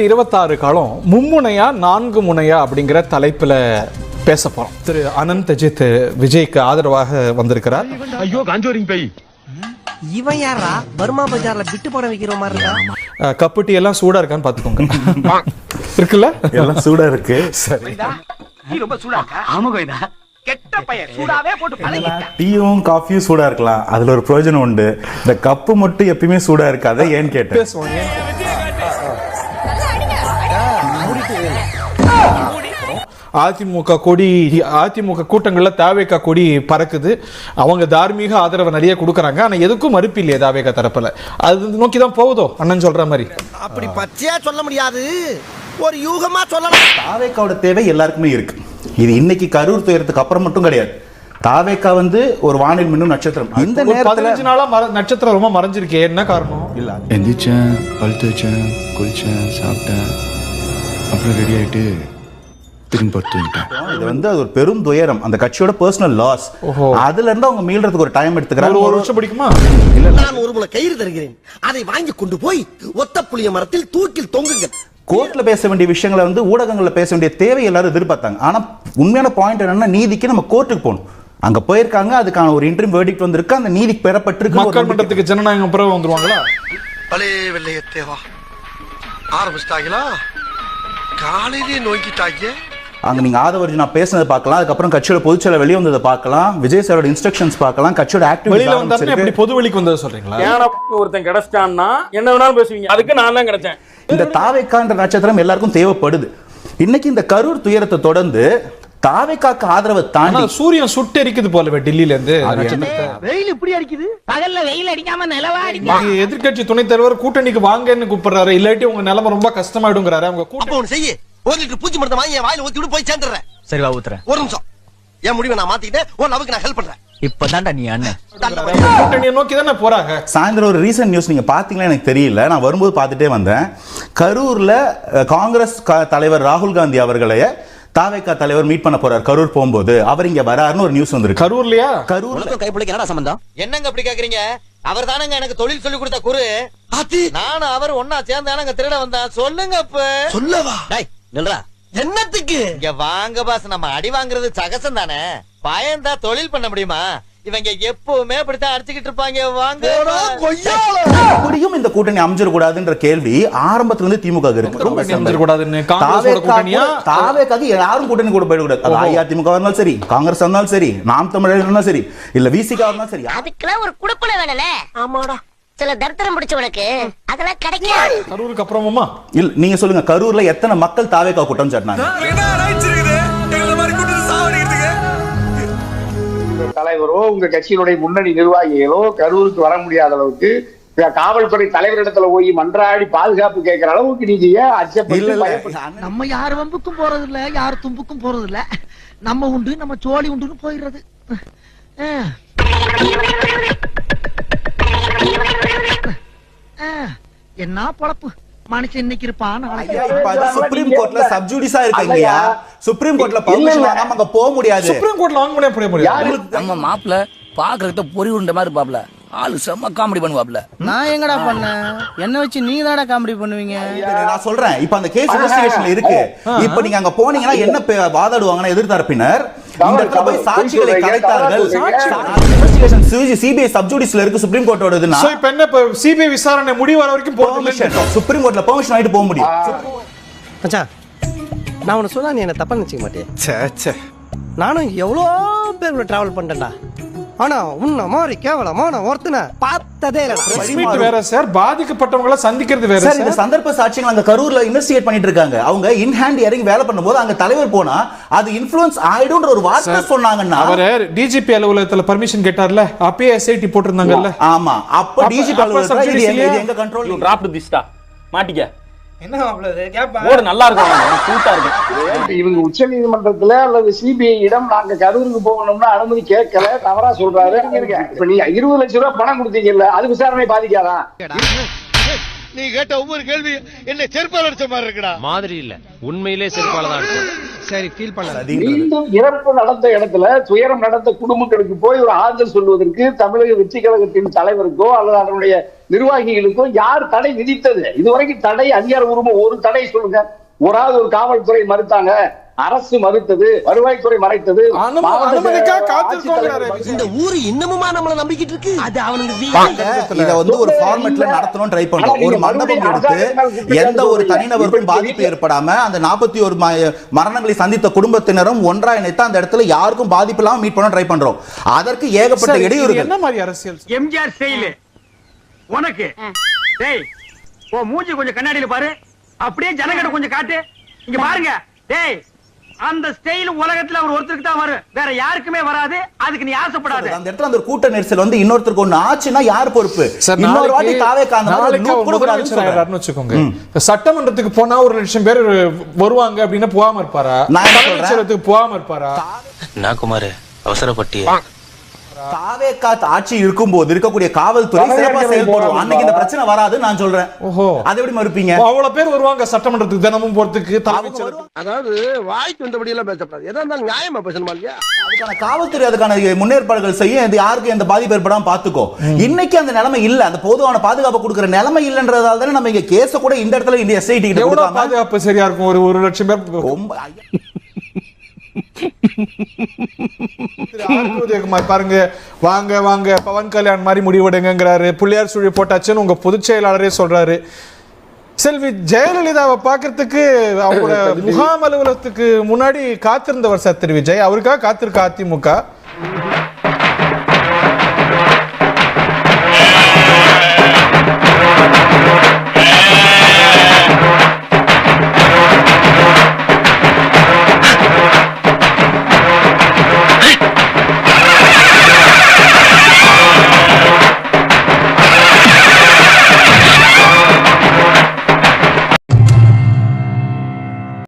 ரெண்டாயிரத்தி இருபத்தாறு காலம் மும்முனையா நான்கு முனையா அப்படிங்கிற தலைப்புல பேச போறோம். திரு அனந்த் அஜித் விஜய்க்கு ஆதரவாக வந்திருக்கிறார். ஐயோ காஞ்சோரிங் பை இவன் யாரா பர்மா பஜார்ல பிட்டு படம் வைக்கிற மாதிரி இருக்கா? கப்புட்டி எல்லாம் சூடா இருக்கான்னு பாத்துக்கோங்க இருக்குல்ல? எல்லாம் சூடா இருக்கு. சரி. கெட்ட பையன் சூடாவே போட்டு பழகிட்ட. டீயும் காஃபியும் சூடா இருக்கலாம். அதுல ஒரு பிரயோஜனம் உண்டு. இந்த கப்பு மட்டும் எப்பயுமே சூடா இருக்காது ஏன்னு கேட்டேன். அதிமுக கொடி அதிமுக கூட்டங்கள்ல தாவேக்கா கொடி பறக்குது. அவங்க தார்மீக ஆதரவை நிறைய கொடுக்கறாங்க. ஆனா எதுக்கும் மறுப்பு இல்லையே தாவேக்கா தரப்புல. அது நோக்கி தான் போகுதோ அண்ணன் சொல்ற மாதிரி? அப்படி பச்சையா சொல்ல முடியாது. ஒரு யூகமா சொல்லலாம் தாவேக்காவோட தேவை எல்லாருக்குமே இருக்கு. இது இன்னைக்கு கரூர் துயரத்துக்கு அப்புறம் மட்டும் கிடையாது. தாவேக்கா வந்து ஒரு வானில் மின்னும் நட்சத்திரம். இந்த நேரத்துல நாளா நட்சத்திரம் ரொம்ப மறைஞ்சிருக்கே. என்ன காரணம்? இல்ல எந்திரிச்சேன் பல் தேய்ச்சேன் குளிச்சேன் சாப்பிட்டேன். அப்புறம் ரெடி ஆயிட்டு தூங்கிட்டேன் இது வந்து அது ஒரு பெரும் துயரம். அந்த கட்சியோட பர்சனல் லாஸ். அதுல இருந்து அவங்க மீள்றதுக்கு ஒரு டைம் எடுத்துக்கிறாங்க. ஒரு வருஷம் பிடிக்குமா? நான் ஒரு முளை கயிறு தருகிறேன். அதை வாங்கி கொண்டு போய் ஒத்த புளிய மரத்தில் தூக்கில் தொங்குங்கள். கோர்ட்ல பேச வேண்டிய விஷயங்களை வந்து ஊடகங்கள்ல பேச வேண்டிய தேவை எல்லாரும் எதிர்பார்த்தாங்க. ஆனா உண்மையான பாயிண்ட் என்னன்னா நீதிக்கு நம்ம கோர்ட்டுக்கு போகணும். அங்க போயிருக்காங்க அதுக்கான ஒரு இன்ட்ரீம் வேர்டிக்ட் வந்திருக்கு அந்த நீதி பெறப்பட்டிருக்கு. மக்கள். மன்றத்துக்கு ஜனநாயகம் பிறகு வந்துருவாங்களா? பலே வெள்ளையத்தேவா. ஆரம்பிச்சிட்டாங்களா? காலையிலேயே நோக்கிட்டாங்க அங்க நீங்க ஆதவர்ஜி நான் பேசினதை பார்க்கலாம். அதுக்கப்புறம் கட்சியோட பொதுச்செயலர் வெளியே வந்ததை பார்க்கலாம். விஜய் சாரோட இன்ஸ்ட்ரக்ஷன்ஸ் பார்க்கலாம். கட்சியோட வெளியில வந்தாருன்னா ஆக்டிவிட்டி எப்படி பொது வெளிக்கு வந்தது சொல்றீங்களா? ஏன்னா ஒருத்தன் கிடைச்சிட்டான்னா என்ன வேணாலும் பேசுவீங்க. அதுக்கு நான் தான் கிடைச்சேன். இந்த தாவேக்கான்ற நட்சத்திரம் எல்லாருக்கும் தேவைப்படுது. இன்னைக்கு இந்த கரூர் துயரத்தை தொடர்ந்து தாவேக்காக்கு ஆதரவை தாண்டி சூரியன் சுட்டெரிக்குது போலவே டெல்லியில இருந்து. வெயில் இப்படி அடிக்குது? பகல்ல வெயில் அடிக்காம நிலவா அடிக்கும் இன்னைக்கு எதிர்க்கட்சி துணைத் தலைவர் கூட்டணிக்கு வாங்கன்னு கூப்பிடுறாரு. இல்லாட்டி உங்க நிலைமை ரொம்ப கஷ்டமாயிடுங்கிறாரு. அவங்க ஒண்ணு செய்ய. ஒரு லிட்டர் பூச்சி மருந்தை வாங்கி என் வாயில ஊத்தி விட்டு போய் சேர்ந்துடுறேன். சரி வா ஊத்துறேன். ஒரு நிமிஷம். என் முடிவை நான் மாத்திக்கிட்டேன். உன் லவுக்கு நான் ஹெல்ப் பண்றேன். இப்பதான்டா நீ அண்ணன். கூட்டணியை நோக்கி தானே போறாங்க? சாயந்தரம் ஒரு ரீசன்ட் நியூஸ் நீங்க பாத்தீங்களா எனக்கு தெரியல. நான் வரும்போது பார்த்துட்டே வந்தேன். கரூர்ல அஹ், காங்கிரஸ் க- தலைவர் ராகுல் காந்தி அவர்களைய தாவேக்கா தலைவர் மீட் பண்ண போறார். கரூர் போகும்போது. அவர் இங்க வராருன்னு ஒரு நியூஸ் வந்திருக்கு. கரூர்லயா? கரூர்ல. கைப்பிள்ளைக்கு என்னடா சம்பந்தம்? என்னங்க அப்படி கேக்குறீங்க? அவர் தானங்க எனக்கு தொழில் சொல்லி கொடுத்த குரு. நானும் அவர் ஒன்னா சேர்ந்தானங்க திருட வந்தான். சொல்லுங்க அப்ப. சொல்லவா? டேய் நில்றா. என்னத்துக்கு? இங்க வாங்க பாஸ் நம்ம அடி வாங்குறது சகசம் தானே? பயந்தா தொழில் பண்ண முடியுமா? இவங்க எப்பவுமே அப்படித்தான் அடிச்சுக்கிட்டு இருப்பாங்க. வாங்க இந்த கூட்டணி அமைஞ்சிடக்கூடாதுன்ற கேள்வி ஆரம்பத்துல இருந்து திமுக க்கு இருக்கு. ரொம்ப simple. கூடாதுன்னு காங்கிரஸோட கூட்டணியா? தாவேக்காக யாரும் கூட்டணி கூட போயிடக்கூடாது. அது அஇஅதிமுக இருந்தாலும் சரி காங்கிரஸ் இருந்தாலும் சரி நாம் தமிழர் இருந்தாலும் சரி இல்ல விசிகா இருந்தாலும் சரி. அதுக்கெல்லாம் ஒரு குடுக்குல வேணும்ல? ஆமாடா. சில தரித்திரம் பிடிச்சவனுக்கு அதெல்லாம் கிடைக்காது. கரூருக்கு அப்புறமா இல்ல நீங்க சொல்லுங்க கரூர்ல எத்தனை மக்கள் தாவேக்கா கூட்டம் சாட்டினாங்க தலைவரோ உங்க கட்சியினுடைய முன்னணி நிர்வாகிகளோ கரூருக்கு வர முடியாத அளவுக்கு காவல்துறை தலைவரிடத்துல போய் மன்றாடி பாதுகாப்பு கேட்கிற அளவுக்கு நீங்க ஏன் அச்சப்பட்டு நம்ம யார் வம்புக்கும் போறது இல்ல யார் தும்புக்கும் போறது இல்ல நம்ம உண்டு நம்ம சோழி உண்டுன்னு போயிடுறது. என்ன பொழப்பு? மனுஷன் இன்னைக்கு இருப்பான் சுப்ரீம் கோர்ட்ல சப்ஜூடிஸா இருக்கீங்கயா சுப்ரீம் கோர்ட்ல பர்மிஷன் வாங்காம அங்க போக முடியாது. சுப்ரீம் கோர்ட்ல வாங்க முடியாது நம்ம மாப்பிள்ள பாக்குறத பொறி உருண்ட மாதிரி பாப்ல ஆளு செம்ம காமெடி பண்ணுவாப்ல. நான் எங்கடா பண்ணேன்? என்ன வச்சு நீங்க தானடா காமெடி பண்ணுவீங்க நான் சொல்றேன். இப்ப அந்த கேஸ் இன்வெஸ்டிகேஷன்ல இருக்கு. இப்ப நீங்க அங்க போனீங்கன்னா என்ன பே- வாதாடுவாங்கன்னா எதிர்த்தரப்பினர்? இந்த இடத்துல போய் சாட்சிகளை கலைத்தார்கள். இன்வெஸ்டிகேஷன் சிபிஐ சப்ஜூடிஸ்ல இருக்கு சுப்ரீம் கோர்ட்டோடதுன்னா சோ இப்ப என்ன இப்ப சிபிஐ விசாரணை முடிவு வர வரைக்கும் போகல சுப்ரீம் கோர்ட்ல பெர்மிஷன் வாங்கிட்டு போக முடியும். மச்சான் நான் உன்னை சொன்னா நீ என்ன தப்பா நினைச்சுக்க மாட்டேன் நானும் எவ்வளோ பேர் டிராவல் பண்ணிட்டேன்டா. ஆனா உன்ன மாதிரி கேவலமா நான் ஒருத்தனை பார்த்ததே மீட் வேற சார் பாதிக்கப்பட்டவங்கள சந்திக்கிறது வேற சார் இந்த சந்தர்ப்ப சாட்சியங்கள் அங்க கரூர்ல இன்வெஸ்டிகேட் பண்ணிட்டு இருக்காங்க. அவங்க இன் ஹேண்ட் இறங்கி வேலை பண்ணும்போது அங்க தலைவர் போனா அது இன்ஃப்ளூயன்ஸ் ஆயிடும்ன்ற ஒரு வார்த்தை சொன்னாங்கன்னா அவரு டிஜிபி அலுவலகத்துல பர்மிஷன் கேட்டார்ல? அப்பயே எஸ்ஐடி போட்டிருந்தாங்கல்ல? ஆமா. அப்ப அப்ப- டிஜி அப்ப subjudice இது எங்க இல்லையா? இது எங்க கண்ட்ரோல் டிராப்ட் திஸ்டா மாட்டிக்க. நல்லா இருக்கும் இவங்க உச்ச நீதிமன்றத்துல அல்லது சிபிஐ இடம் நாங்க கரூருக்கு போகணும்னா அனுமதி கேட்கல தவறா சொல்றாரு. இப்ப நீ இருபது லட்சம் ரூபாய் பணம் கொடுத்தீங்கல்ல அது விசாரணை பாதிக்காதான் நீ கேட்ட ஒவ்வொரு கேள்வி என்ன செருப்பால் அடிச்ச மாதிரி இருக்குடா. மாதிரி இல்ல. உண்மையிலே செருப்பால தான் இருக்கும் சரி ஃபீல். மீண்டும் இறப்பு நடந்த இடத்துல துயரம் நடந்த குடும்பங்களுக்கு போய் ஒரு ஆறுதல் சொல்வதற்கு தமிழக வெற்றி கழகத்தின் தலைவருக்கோ அல்லது அதனுடைய நிர்வாகிகளுக்கோ யார் தடை விதித்தது? இதுவரைக்கும் தடை அதிகாரபூர்வமா ஒரு தடை சொல்லுங்க. ஒராவது ஒரு காவல்துறை மறுத்தாங்க. அரசு மறுத்தது வருவாய்த்துறை மறைத்தது இந்த ஊரு இன்னமுமா நம்மள நம்பிக்கிட்டு இருக்கு? அது அவனுக்கு இத வந்து ஒரு ஃபார்மேட்ல நடத்தணும் ட்ரை பண்றோம். ஒரு மண்டபம் எடுத்து எந்த ஒரு. தனிநபருக்கும் பாதிப்பு ஏற்படாம அந்த நாற்பத்தி ஒரு மரணங்களை சந்தித்த குடும்பத்தினரும் ஒன்றா இணைத்து அந்த இடத்துல யாருக்கும் பாதிப்பு இல்லாம மீட் பண்ண ட்ரை பண்றோம். அதற்கு ஏகப்பட்ட இடையூறுகள். என்ன மாதிரி அரசியல்? எம்ஜிஆர் ஸ்டைல் உனக்கு. டேய் ஓ மூஞ்சி கொஞ்சம் கண்ணாடியில பாரு. அப்படியே ஜனங்கட கொஞ்சம் காட்டு. இங்க பாருங்க. டேய் அந்த ஸ்டைல் உலகத்துல அவர் ஒருத்தருக்கு தான் வரும். வேற யாருக்குமே வராது. அதுக்கு நீ ஆசைப்படாத. அந்த இடத்துல அந்த ஒரு கூட்ட நெரிசல் வந்து இன்னொருத்தருக்கு ஒண்ணு ஆச்சுன்னா யார் பொறுப்பு? இன்னொரு வாட்டி நாளைக்கு- தாவே காந்த நாளைக்கு அவர் முதலமைச்சர் ஆயிடுறாருன்னு வச்சுக்கோங்க. சட்டமன்றத்துக்கு போனா ஒரு லட்சம் பேர் வருவாங்க அப்படின்னா போகாம இருப்பாரா? நான் போகாம இருப்பாரா? நான் குமார் அவசரப்பட்டிய? தாவே காத்து ஆட்சி இருக்கும்போது இருக்கக்கூடிய காவல்துறை சிறப்பா செயல்படும். அன்னைக்கு இந்த பிரச்சனை வராது நான் சொல்றேன். ஓஹோ. அதை எப்படி மறுப்பீங்க? அவ்வளவு பேர் வருவாங்க சட்டமன்றத்துக்கு தினமும் போறதுக்கு தலைமைச்சர் அதாவது வாய்க்கு வந்தபடி எல்லாம் பேசப்படாது. எதா இருந்தாலும் நியாயமா பேசணுமா இல்லையா? அதுக்கான காவல்துறை அதுக்கான முன்னேற்பாடுகள் செய்யும் இது யாருக்கும் எந்த பாதிப்பு ஏற்படாம பாத்துக்கோ இன்னைக்கு அந்த நிலைமை இல்ல. அந்த பொதுவான பாதுகாப்பு கொடுக்கிற நிலைமை இல்லன்றதால தானே நம்ம இங்க கேஸ கூட இந்த இடத்துல இந்த எஸ்ஐடி பாதுகாப்பு சரியா இருக்கும்? ஒரு ஒரு லட்சம் பேர் ரொம்ப திரு ஆர். உதயகுமார் பாருங்க. வாங்க வாங்க. பவன் கல்யாண் மாதிரி முடிவெடுங்கிறாரு புள்ளியார் சுழி போட்டாச்சுன்னு உங்க பொதுச் செயலாளரே சொல்றாரு. செல்வி ஜெயலலிதாவை பார்க்கறதுக்கு அவங்களோட முகாம் அலுவலகத்துக்கு முன்னாடி காத்திருந்தவர் சார் திரு விஜய். அவருக்காக காத்திருக்க அதிமுக.